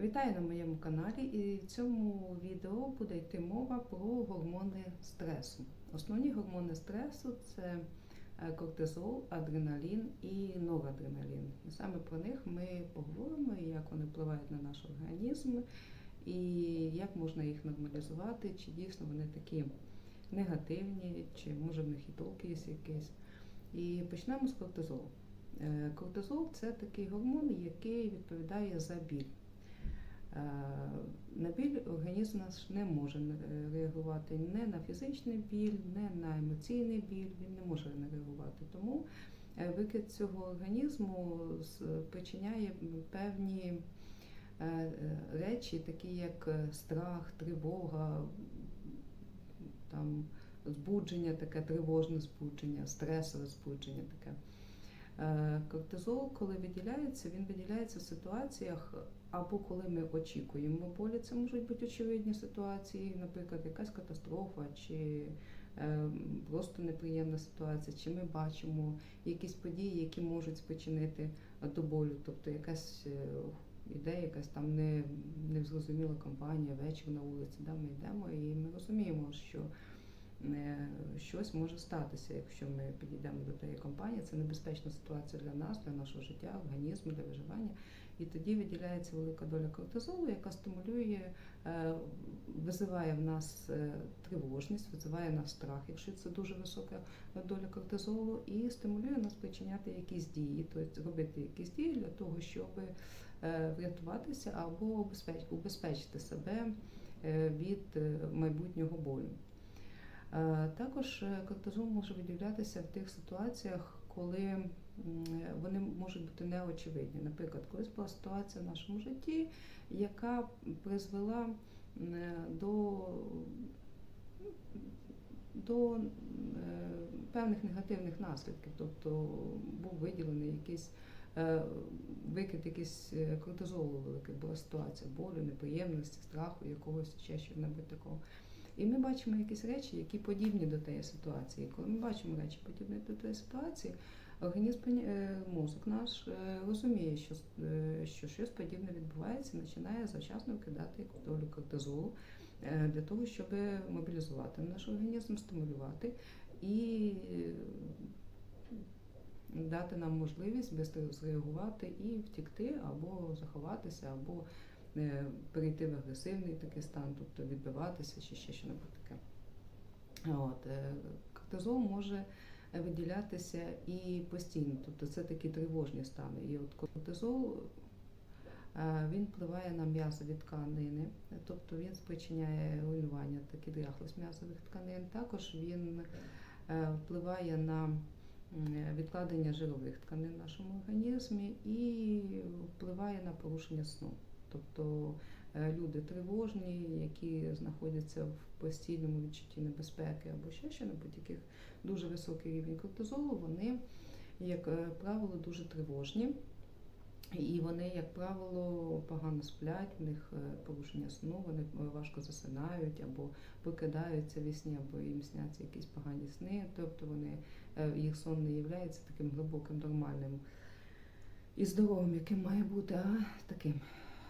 Вітаю на моєму каналі і в цьому відео буде йти мова про гормони стресу. Основні гормони стресу це е, кортизол, адреналін і норадреналін. І саме про них ми поговоримо, як вони впливають на наш організм, і як можна їх нормалізувати, чи дійсно вони такі негативні, чи може в них і толк є якийсь. І почнемо з кортизолу. Е, Кортизол це такий гормон, який відповідає за біль. Е, На біль організм наш не може е, реагувати не на фізичний біль, не на емоційний біль, він не може не реагувати. Тому е, викид цього організму спричиняє певні речі, такі як страх, тривога, там, збудження, таке тривожне збудження, стресове збудження таке. Кортизол, коли виділяється, він виділяється в ситуаціях, або коли ми очікуємо болі, це можуть бути очевидні ситуації, наприклад, якась катастрофа, чи е, просто неприємна ситуація, чи ми бачимо якісь події, які можуть спричинити до болю, тобто якась е, ідея, якась там не, незрозуміла компанія, вечір на вулиці, да, ми йдемо, і ми розуміємо, що Е, щось може статися, якщо ми підійдемо до тієї компанії. Це небезпечна ситуація для нас, для нашого життя, організму, для виживання. І тоді виділяється велика доля кортизолу, яка стимулює, е, визиває в нас е, тривожність, визиває в нас страх, якщо це дуже висока доля кортизолу, і стимулює нас причиняти якісь дії, тобто робити якісь дії для того, щоб врятуватися або убезпечити себе від майбутнього болю. Е, також е, кортизол може виділятися в тих ситуаціях, коли вони можуть бути неочевидні. Наприклад, колись була ситуація в нашому житті, яка призвела до до певних негативних наслідків, тобто був виділений якийсь е, викид, якийсь кортизолу великий, була ситуація болю, неприємності, страху, якогось ще щось такого. І ми бачимо якісь речі, які подібні до тієї ситуації. Коли ми бачимо речі подібні до тієї ситуації, організм е, мозок наш е, розуміє, що е, що щось подібне відбувається, починає завчасно вкидати долю кортизолу для того, щоб мобілізувати наш організм, стимулювати і дати нам можливість швидко зреагувати і втікти або заховатися, або перейти в агресивний такий стан, тобто відбиватися чи ще щось таке. От, е, Кортизол може виділятися і постійно, тобто це такі тривожні стани. І от кортизол е, він впливає на м'язові тканини, тобто він спричиняє руйнування такі дряхлость м'язових тканин. Також він впливає на відкладення жирових тканин в нашому організмі і впливає на порушення сну. Тобто е, люди тривожні, які знаходяться в постійному відчутті небезпеки або ще що-небудь, яких дуже високий рівень кортизолу, вони, як е, правило, дуже тривожні. І вони, як правило, погано сплять, в них е, порушення сну, вони важко засинають або покидаються в сні, або їм сняться якісь погані сни, тобто вони, їх сон не є таким глибоким, нормальним і здоровим, яким має бути, а таким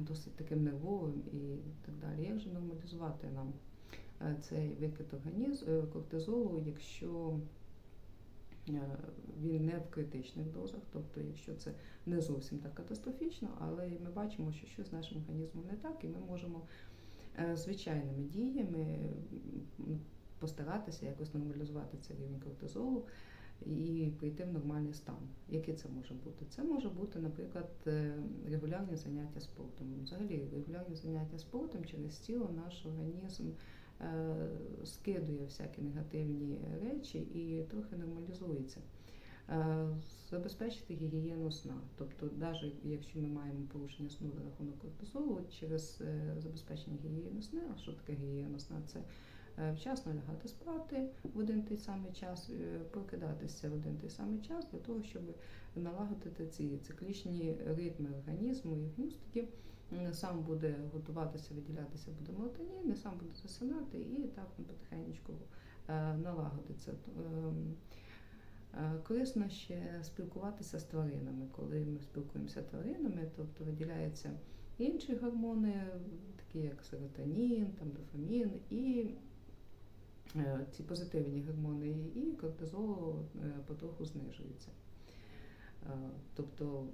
досить таким нервовим і так далі. Як же нормалізувати нам е, цей викид е, кортизолу, якщо е, він не в критичних дозах, тобто, якщо це не зовсім так катастрофічно, але ми бачимо, що щось з нашим організмом не так, і ми можемо звичайними діями постаратися якось нормалізувати цей рівень кортизолу і прийти в нормальний стан. Який це може бути? Це може бути, наприклад, е, регулярні заняття спортом. Взагалі, регулярні заняття спортом через тіло наш організм е, скидує всякі негативні речі і трохи нормалізується. Е, забезпечити гігієну сна, тобто, навіть якщо ми маємо порушення сну за рахунок кортизолу, через забезпечення гігієни сна, а що таке гігієна сна? Це вчасно лягати спати в один той самий час, е, прокидатися в один той самий час для того, щоб налагодити ці циклічні ритми організму, і організм сам буде готуватися, виділятися буде мелатонін, не сам буде засинати і так потихеньку е, налагодиться. Корисно ще спілкуватися з тваринами. Коли ми спілкуємося з тваринами, тобто виділяється Інші гормони, такі як серотонін, там, дофамін, і е, ці позитивні гормони, і кортизол е, потроху знижується. Е, Тобто,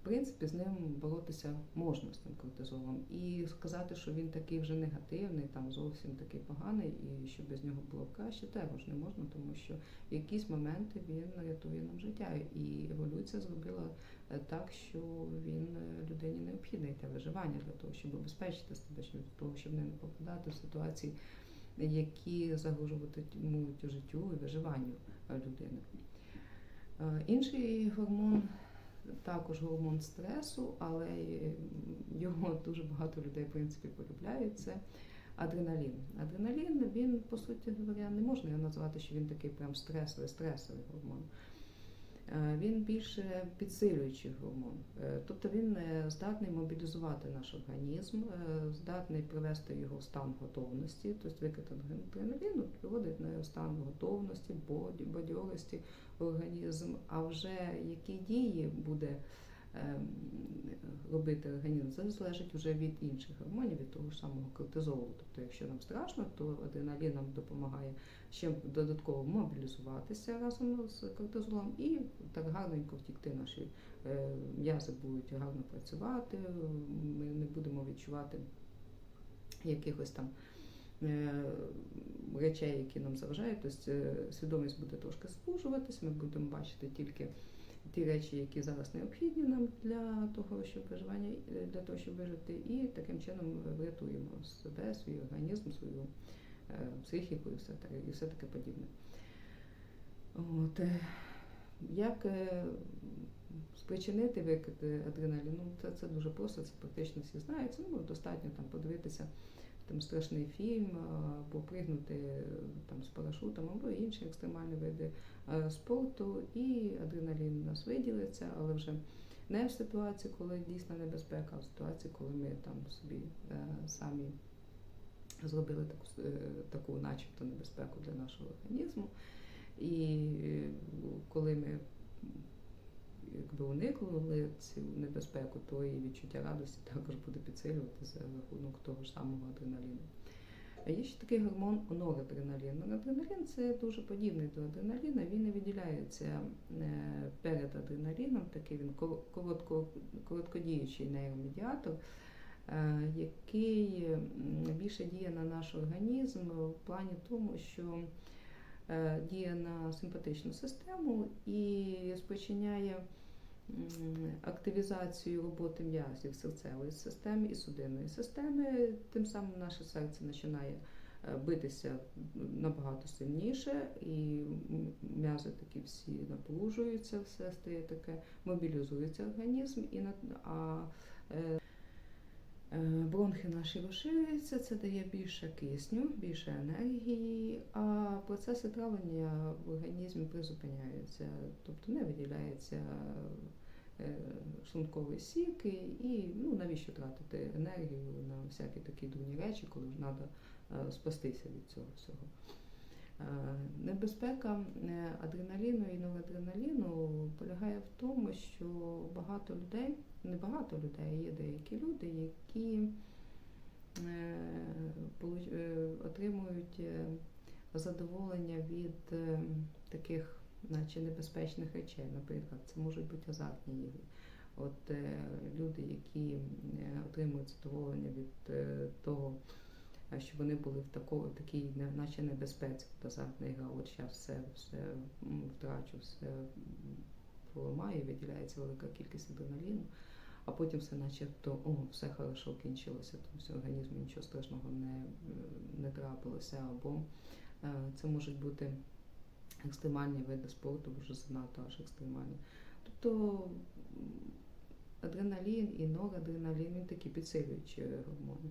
в принципі, з ним боротися можна з тим кортизолом. І сказати, що він такий вже негативний, там зовсім такий поганий, і що без нього було б краще, теж не можна, тому що в якісь моменти він рятує нам життя. І еволюція зробила е, так, що він е, людині необхідний для виживання, для того, щоб убезпечити себе, для того, щоб не попадати в ситуації, які загрожуватимуть життю і виживанню е, людини. Е, Інший гормон також гормон стресу, але його дуже багато людей в принципі полюбляють. Це адреналін. Адреналін, він, по суті говоря, не можна його назвати, що він такий прям стресовий, стресовий гормон. Е, Він більше підсилюючий гормон, Е, тобто він е, здатний мобілізувати наш організм, здатний привести його в стан готовності, тобто адреналіну приводить на стан готовності, бадьорості організм. А вже які дії буде робити організм, це залежить вже від інших гормонів, від того ж самого кортизолу. Тобто, якщо нам страшно, то адреналін нам допомагає ще додатково мобілізуватися разом з кортизолом і так гарненько втікти наші е, м'язи будуть гарно працювати, ми не будемо відчувати якихось там е, речей, які нам заважають. Тобто е, свідомість буде трошки звужуватись, ми будемо бачити тільки ті речі, які зараз необхідні нам для того, щоб виживання, е, для того, щоб вижити, і таким чином врятуємо себе, свій організм, свою е, психіку і все таке, і все таке подібне. От, е, як спричинити викид адреналіну? Це, це дуже просто, це практично всі знають. Це, Ну, достатньо там подивитися там страшний фільм, або пригнути е, там з парашутом, або інші екстремальні види е, спорту, і адреналін у нас виділиться, але вже не в ситуації, коли дійсна небезпека, а в ситуації, коли ми там собі е, самі зробили таку, е, таку начебто небезпеку для нашого організму. І е, коли ми якби уникнули цю небезпеку, то і відчуття радості також буде підсилюватися за рахунок того ж самого адреналіну. Є ще такий гормон норадреналін. Норадреналін це дуже подібний до адреналіна. Він не виділяється е, перед адреналіном, такий він коротко, короткодіючий нейромедіатор, е, який більше діє на наш організм в плані тому, що е, діє на симпатичну систему і спричиняє активізацію роботи м'язів серцевої системи і судинної системи. Тим самим наше серце починає е, битися набагато сильніше, і м'язи такі всі напружуються, все стає таке, мобілізується організм, і а Е, Бронхи наші розширюються, це дає більше кисню, більше енергії, а процеси травлення в організмі призупиняються, тобто не виділяється е, шлунковий сік, і ну, навіщо тратити енергію на всякі такі дурні речі, коли треба спастися від цього всього. Е, Небезпека е, адреналіну і норадреналіну полягає в тому, що багато людей, не багато людей, є деякі люди, які е, отримують задоволення від таких, наче небезпечних речей. Наприклад, це можуть бути азартні ігри. От люди, які отримують задоволення від того, щоб вони були в тако, такій, наче небезпеці, от азартна гра, от зараз все, все втрачу, все м, поламаю, виділяється велика кількість адреналіну, а потім все начебто, о, все хорошо кінчилося, все організму нічого страшного не, е, не трапилося, або е, це можуть бути екстремальні види спорту, вже занадто аж екстремальні. Тобто адреналін і норадреналін він такі підсилюючі гормони.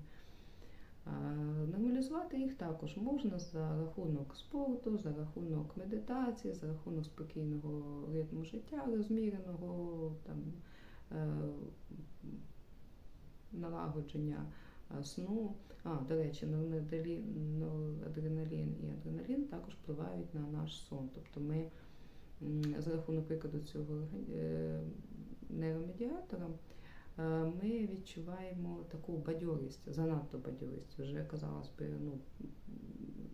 Нормалізувати їх також можна за рахунок спорту, за рахунок медитації, за рахунок спокійного ритму життя, розміреного там, е, налагодження е, сну. А, до речі, норадреналін і адреналін також впливають на наш сон. Тобто ми за рахунок викиду цього е, нейромедіатора ми відчуваємо таку бадьорість, занадто бадьорість. Вже казалось би, ну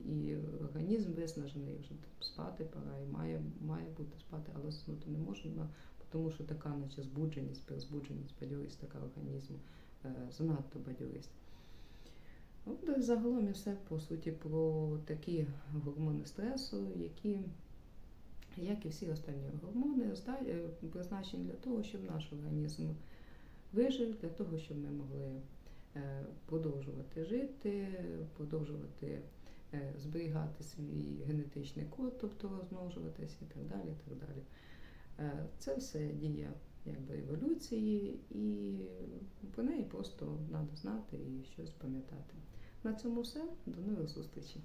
і організм виснажений, вже спати пора, і має, має бути спати, але заснути не можна, тому що така, наче збудженість, перезбудженість, бадьорість така організму, е, занадто бадьорість. Ну, да, загалом і все по суті про такі гормони стресу, які, як і всі останні гормони, е, призначені для того, щоб наш організм вижив, для того, щоб ми могли е, продовжувати жити, продовжувати е, зберігати свій генетичний код, тобто розмножуватися і так далі. І так далі. Е, Це все дія якби, еволюції, і про неї просто треба знати і щось пам'ятати. На цьому все. До нових зустрічей.